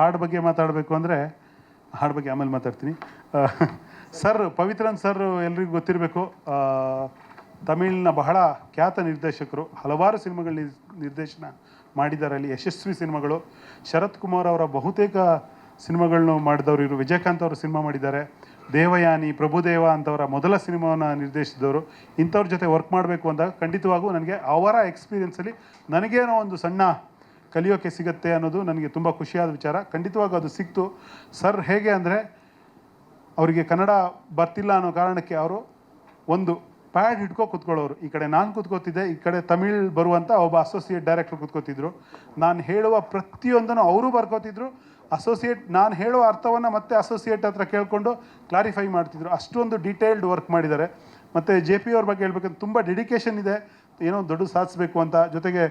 ಹಾಡು ಬಗ್ಗೆ ಮಾತಾಡಬೇಕು ಅಂದರೆ, ಹಾಡು ಬಗ್ಗೆ ಆಮೇಲೆ ಮಾತಾಡ್ತೀನಿ. ಸರ್, ಪವಿತ್ರನ್ ಸರ್ ಎಲ್ರಿಗೂ ಗೊತ್ತಿರಬೇಕು ತಮಿಳಿನ ಬಹಳ ಖ್ಯಾತ ನಿರ್ದೇಶಕರು, ಹಲವಾರು ಸಿನಿಮಾಗಳ ನಿರ್ದೇಶನ ಮಾಡಿದ್ದಾರೆ ಅಲ್ಲಿ ಯಶಸ್ವಿ ಸಿನಿಮಾಗಳು. ಶರತ್ ಕುಮಾರ್ ಅವರ ಬಹುತೇಕ ಸಿನಿಮಾಗಳನ್ನು ಮಾಡಿದವರು ಇವರು, ವಿಜಯಕಾಂತ್ ಅವರು ಸಿನಿಮಾ ಮಾಡಿದ್ದಾರೆ. ದೇವಯಾನಿ, ಪ್ರಭುದೇವ ಅಂತವರ ಮೊದಲ ಸಿನಿಮಾವನ್ನು ನಿರ್ದೇಶಿಸಿದವರು. ಇಂಥವ್ರ ಜೊತೆ ವರ್ಕ್ ಮಾಡಬೇಕು ಅಂದಾಗ ಖಂಡಿತವಾಗೂ ನನಗೆ ಅವರ ಎಕ್ಸ್ಪೀರಿಯನ್ಸಲ್ಲಿ ನನಗೇನೋ ಒಂದು ಸಣ್ಣ ಕಲಿಯೋಕೆ ಸಿಗುತ್ತೆ ಅನ್ನೋದು ನನಗೆ ತುಂಬ ಖುಷಿಯಾದ ವಿಚಾರ. ಖಂಡಿತವಾಗ ಅದು ಸಿಕ್ತು. ಸರ್, ಹೇಗೆ ಅಂದರೆ ಅವರಿಗೆ ಕನ್ನಡ ಬರ್ತಿಲ್ಲ ಅನ್ನೋ ಕಾರಣಕ್ಕೆ ಅವರು ಒಂದು ಪ್ಯಾಡ್ ಹಿಡ್ಕೊ ಕೂತ್ಕೊಳ್ಳೋರು. ಈ ಕಡೆ ನಾನು ಕೂತ್ಕೋತಿದ್ದೆ, ಈ ಕಡೆ ತಮಿಳ್ ಬರುವಂಥ ಒಬ್ಬ ಅಸೋಸಿಯೇಟ್ ಡೈರೆಕ್ಟರ್ ಕೂತ್ಕೋತಿದ್ರು. ನಾನು ಹೇಳುವ ಪ್ರತಿಯೊಂದನ್ನು ಅವರು ಬರ್ಕೋತಿದ್ರು. ಅಸೋಸಿಯೇಟ್ ನಾನು ಹೇಳುವ ಅರ್ಥವನ್ನು ಮತ್ತೆ ಅಸೋಸಿಯೇಟ್ ಹತ್ರ ಕೇಳಿಕೊಂಡು ಕ್ಲಾರಿಫೈ ಮಾಡ್ತಿದ್ರು. ಅಷ್ಟೊಂದು ಡೀಟೇಲ್ಡ್ ವರ್ಕ್ ಮಾಡಿದ್ದಾರೆ. ಮತ್ತು ಜೆ ಪಿ ಅವ್ರ ಬಗ್ಗೆ ಹೇಳ್ಬೇಕಂದ್ರೆ ತುಂಬ ಡೆಡಿಕೇಶನ್ ಇದೆ. ಏನೋ ದೊಡ್ಡ ಸಾಧಿಸಬೇಕು ಅಂತ. ಜೊತೆಗೆ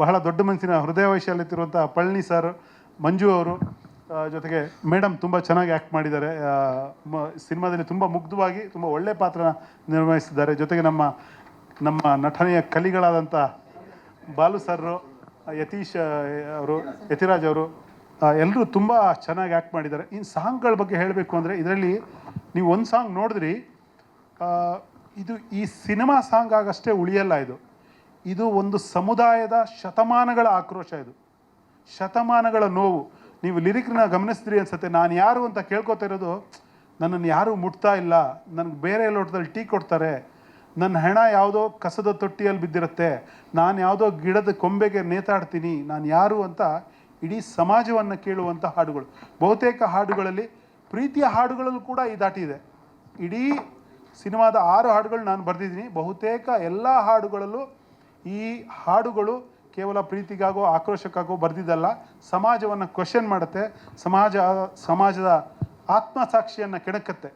ಬಹಳ ದೊಡ್ಡ ಮನಸ್ಸಿನ ಹೃದಯ ವೈಶಾಲ್ಯತಿರುವಂಥ ಪಳನಿ ಸರ್ ಮಂಜು ಅವರು ಜೊತೆಗೆ ಮೇಡಮ್ ತುಂಬ ಚೆನ್ನಾಗಿ ಆ್ಯಕ್ಟ್ ಮಾಡಿದ್ದಾರೆ. ಸಿನಿಮಾದಲ್ಲಿ ತುಂಬ ಮುಗ್ಧವಾಗಿ ತುಂಬ ಒಳ್ಳೆಯ ಪಾತ್ರ ನಿರ್ವಹಿಸಿದ್ದಾರೆ. ಜೊತೆಗೆ ನಮ್ಮ ನಮ್ಮ ನಟನೆಯ ಕಲಿಗಳಾದಂಥ ಬಾಲು ಸರ್ರು ಯತೀಶ್ ಅವರು, ಯತಿರಾಜ್ ಅವರು ಎಲ್ಲರೂ ತುಂಬ ಚೆನ್ನಾಗಿ ಆ್ಯಕ್ಟ್ ಮಾಡಿದ್ದಾರೆ. ಇನ್ನು ಸಾಂಗ್ಗಳ ಬಗ್ಗೆ ಹೇಳಬೇಕು ಅಂದರೆ ಇದರಲ್ಲಿ ನೀವು ಒಂದು ಸಾಂಗ್ ನೋಡಿದ್ರಿ ಇದು ಈ ಸಿನಿಮಾ ಸಾಂಗ್ ಆಗಷ್ಟೇ ಉಳಿಯಲ್ಲ ಇದು. ಇದು ಒಂದು ಸಮುದಾಯದ ಶತಮಾನಗಳ ಆಕ್ರೋಶ ಇದು. ಶತಮಾನಗಳ ನೋವು. ನೀವು ಲಿರಿಕ್ನ ಗಮನಿಸಿದ್ರಿ ಅನ್ಸುತ್ತೆ. ನಾನು ಯಾರು ಅಂತ ಕೇಳ್ಕೊತಾ ಇರೋದು, ನನ್ನನ್ನು ಯಾರೂ ಮುಟ್ತಾ ಇಲ್ಲ. ನನಗೆ ಬೇರೆ ಲೋಟದಲ್ಲಿ ಟೀ ಕೊಡ್ತಾರೆ. ನನ್ನ ಹೆಣ ಯಾವುದೋ ಕಸದ ತೊಟ್ಟಿಯಲ್ಲಿ ಬಿದ್ದಿರುತ್ತೆ. ನಾನು ಯಾವುದೋ ಗಿಡದ ಕೊಂಬೆಗೆ ನೇತಾಡ್ತೀನಿ. ನಾನು ಯಾರು ಅಂತ ಇಡೀ ಸಮಾಜವನ್ನು ಕೇಳುವಂಥ ಹಾಡುಗಳು. ಬಹುತೇಕ ಹಾಡುಗಳಲ್ಲಿ, ಪ್ರೀತಿಯ ಹಾಡುಗಳಲ್ಲೂ ಕೂಡ ಈ ದಾಟಿದೆ ಇಡೀ ಸಿನಿಮಾದ ಆರು ಹಾಡುಗಳು ನಾನು ಬರೆದಿದ್ದೀನಿ. ಬಹುತೇಕ ಎಲ್ಲ ಹಾಡುಗಳಲ್ಲೂ ಈ ಹಾಡುಗಳು ಕೇವಲ ಪ್ರೀತಿಗಾಗೋ, ಆಕ್ರೋಶಕ್ಕಾಗೋ ಬರೆದಿದ್ದಲ್ಲ, ಸಮಾಜವನ್ನು ಕ್ವಶನ್ ಮಾಡುತ್ತೆ. ಸಮಾಜ, ಸಮಾಜದ ಆತ್ಮಸಾಕ್ಷಿಯನ್ನು ಕೆಣಕತ್ತೆ.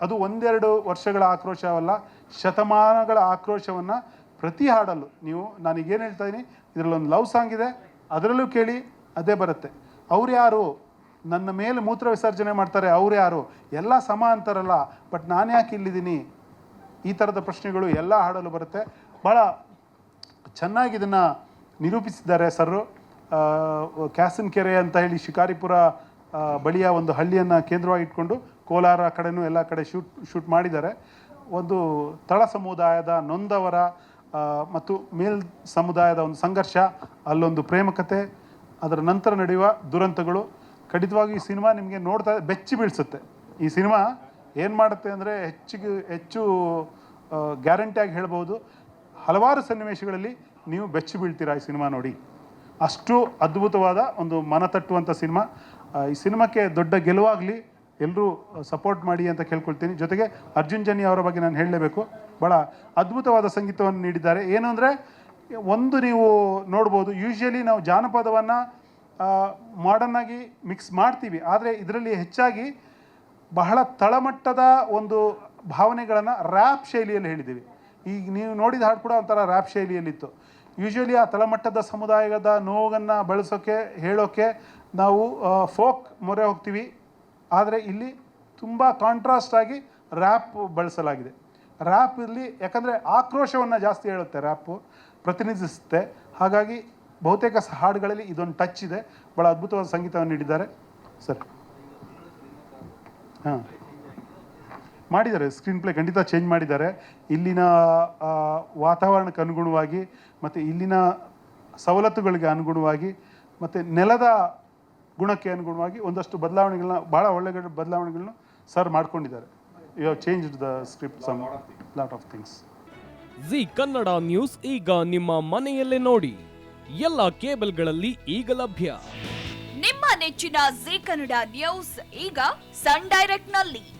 ಅದು ಒಂದೆರಡು ವರ್ಷಗಳ ಆಕ್ರೋಶವಲ್ಲ, ಶತಮಾನಗಳ ಆಕ್ರೋಶವನ್ನು ಪ್ರತಿ ಹಾಡಲ್ಲೂ. ನೀವು, ನಾನೀಗೇನು ಹೇಳ್ತಾ ಇದ್ದೀನಿ ಇದರಲ್ಲಿ ಒಂದು ಲವ್ ಸಾಂಗ್ ಇದೆ, ಅದರಲ್ಲೂ ಕೇಳಿ ಅದೇ ಬರುತ್ತೆ. ಅವ್ರು ಯಾರು? ನನ್ನ ಮೇಲೆ ಮೂತ್ರ ವಿಸರ್ಜನೆ ಮಾಡ್ತಾರೆ ಅವ್ರು ಯಾರು? ಎಲ್ಲ ಸಮ ಅಂತಾರಲ್ಲ ಬಟ್ ನಾನು ಯಾಕೆ ಇಲ್ಲಿದ್ದೀನಿ? ಈ ಥರದ ಪ್ರಶ್ನೆಗಳು ಎಲ್ಲ ಹಾಡಲು ಬರುತ್ತೆ. ಭಾಳ ಚೆನ್ನಾಗಿ ಇದನ್ನು ನಿರೂಪಿಸಿದ್ದಾರೆ ಸರ್ ಕ್ಯಾಸನ್ ಕೆರೆ ಅಂತ ಹೇಳಿ ಶಿಕಾರಿಪುರ ಬಳಿಯ ಒಂದು ಹಳ್ಳಿಯನ್ನು ಕೇಂದ್ರವಾಗಿ ಇಟ್ಕೊಂಡು ಕೋಲಾರ ಕಡೆನೂ ಎಲ್ಲ ಕಡೆ ಶೂಟ್ ಶೂಟ್ ಮಾಡಿದ್ದಾರೆ. ಒಂದು ತಳ ಸಮುದಾಯದ ನೊಂದವರ ಮತ್ತು ಮೇಲ್ ಸಮುದಾಯದ ಒಂದು ಸಂಘರ್ಷ, ಅಲ್ಲೊಂದು ಪ್ರೇಮಕತೆ ಅದರ ನಂತರ ನಡೆಯುವ ದುರಂತಗಳು. ಖಂಡಿತವಾಗಿ ಈ ಸಿನಿಮಾ ನಿಮಗೆ ನೋಡ್ತಾ ಬೆಚ್ಚಿ ಬೀಳಿಸುತ್ತೆ. ಈ ಸಿನಿಮಾ ಏನು ಮಾಡುತ್ತೆ ಅಂದರೆ ಹೆಚ್ಚಿಗೆ, ಹೆಚ್ಚು ಗ್ಯಾರಂಟಿಯಾಗಿ ಹೇಳ್ಬೋದು. ಹಲವಾರು ಸನ್ನಿವೇಶಗಳಲ್ಲಿ ನೀವು ಬೆಚ್ಚಿ ಬೀಳ್ತೀರಾ ಈ ಸಿನಿಮಾ ನೋಡಿ. ಅಷ್ಟು ಅದ್ಭುತವಾದ ಒಂದು ಮನ ತಟ್ಟುವಂಥ ಸಿನಿಮಾ ಈ ಸಿನಿಮಾಕ್ಕೆ ದೊಡ್ಡ ಗೆಲುವಾಗಲಿ ಎಲ್ಲರೂ ಸಪೋರ್ಟ್ ಮಾಡಿ ಅಂತ ಕೇಳ್ಕೊಳ್ತೀನಿ. ಜೊತೆಗೆ ಅರ್ಜುನ್ ಜನಿ ಅವರ ಬಗ್ಗೆ ನಾನು ಹೇಳಲೇಬೇಕು. ಭಾಳ ಅದ್ಭುತವಾದ ಸಂಗೀತವನ್ನು ನೀಡಿದ್ದಾರೆ. ಏನು ಅಂದರೆ, ಒಂದು ನೀವು ನೋಡ್ಬೋದು ಯೂಶ್ವಲಿ ನಾವು ಜಾನಪದವನ್ನು ಮಾಡರ್ನಾಗಿ ಮಿಕ್ಸ್ ಮಾಡ್ತೀವಿ. ಆದರೆ ಇದರಲ್ಲಿ ಹೆಚ್ಚಾಗಿ ಬಹಳ ತಳಮಟ್ಟದ ಒಂದು ಭಾವನೆಗಳನ್ನು ರ್ಯಾಪ್ ಶೈಲಿಯಲ್ಲಿ ಹೇಳಿದ್ದೀವಿ. ಈಗ ನೀವು ನೋಡಿದ ಹಾಡು ಕೂಡ ಒಂಥರ ರ್ಯಾಪ್ ಶೈಲಿಯಲ್ಲಿತ್ತು. ಯೂಶ್ವಲಿ ಆ ತಳಮಟ್ಟದ ಸಮುದಾಯದ ನೋವನ್ನು ಬಳಸೋಕ್ಕೆ ಹೇಳೋಕ್ಕೆ ನಾವು ಫೋಕ್ ಮೊರೆ ಹೋಗ್ತೀವಿ. ಆದರೆ ಇಲ್ಲಿ ತುಂಬ ಕಾಂಟ್ರಾಸ್ಟ್ ಆಗಿ ರ್ಯಾಪ್ ಬಳಸಲಾಗಿದೆ. ರ್ಯಾಪ್ ಇಲ್ಲಿ ಯಾಕಂದರೆ ಆಕ್ರೋಶವನ್ನು ಜಾಸ್ತಿ ಹೇಳುತ್ತೆ ರ್ಯಾಪು ಪ್ರತಿನಿಧಿಸುತ್ತೆ. ಹಾಗಾಗಿ ಬಹುತೇಕ ಹಾಡುಗಳಲ್ಲಿ ಇದೊಂದು ಟಚ್ ಇದೆ. ಭಾಳ ಅದ್ಭುತವಾದ ಸಂಗೀತವನ್ನು ನೀಡಿದ್ದಾರೆ. ಸರ್. ಹಾಂ. ಮಾಡಿದ್ದಾರೆ. ಸ್ಕ್ರೀನ್ ಪ್ಲೇ ಖಂಡಿತ ಚೇಂಜ್ ಮಾಡಿದ್ದಾರೆ. ಇಲ್ಲಿನ ವಾತಾವರಣಕ್ಕೆ ಅನುಗುಣವಾಗಿ ಮತ್ತು ಇಲ್ಲಿನ ಸವಲತ್ತುಗಳಿಗೆ ಅನುಗುಣವಾಗಿ ಮತ್ತು ನೆಲದ ಗುಣಕ್ಕೆ ಅನುಗುಣವಾಗಿ ಒಂದಷ್ಟು ಬದಲಾವಣೆಗಳನ್ನ ಭಾಳ ಒಳ್ಳೆ ಬದಲಾವಣೆಗಳನ್ನ ಸರ್ ಮಾಡ್ಕೊಂಡಿದ್ದಾರೆ. You have change the script some lot of things Zee Kannada news ಈಗ ನಿಮ್ಮ ಮನೆಯಲ್ಲೇ ನೋಡಿ. ಎಲ್ಲ ಕೇಬಲ್ಗಳಲ್ಲಿ ಈಗ ಲಭ್ಯ. ನಿಮ್ಮ ನೆಚ್ಚಿನ ಜಿ ಕನ್ನಡ ನ್ಯೂಸ್ ಈಗ ಸನ್ ಡೈರೆಕ್ಟ್ನಲ್ಲಿ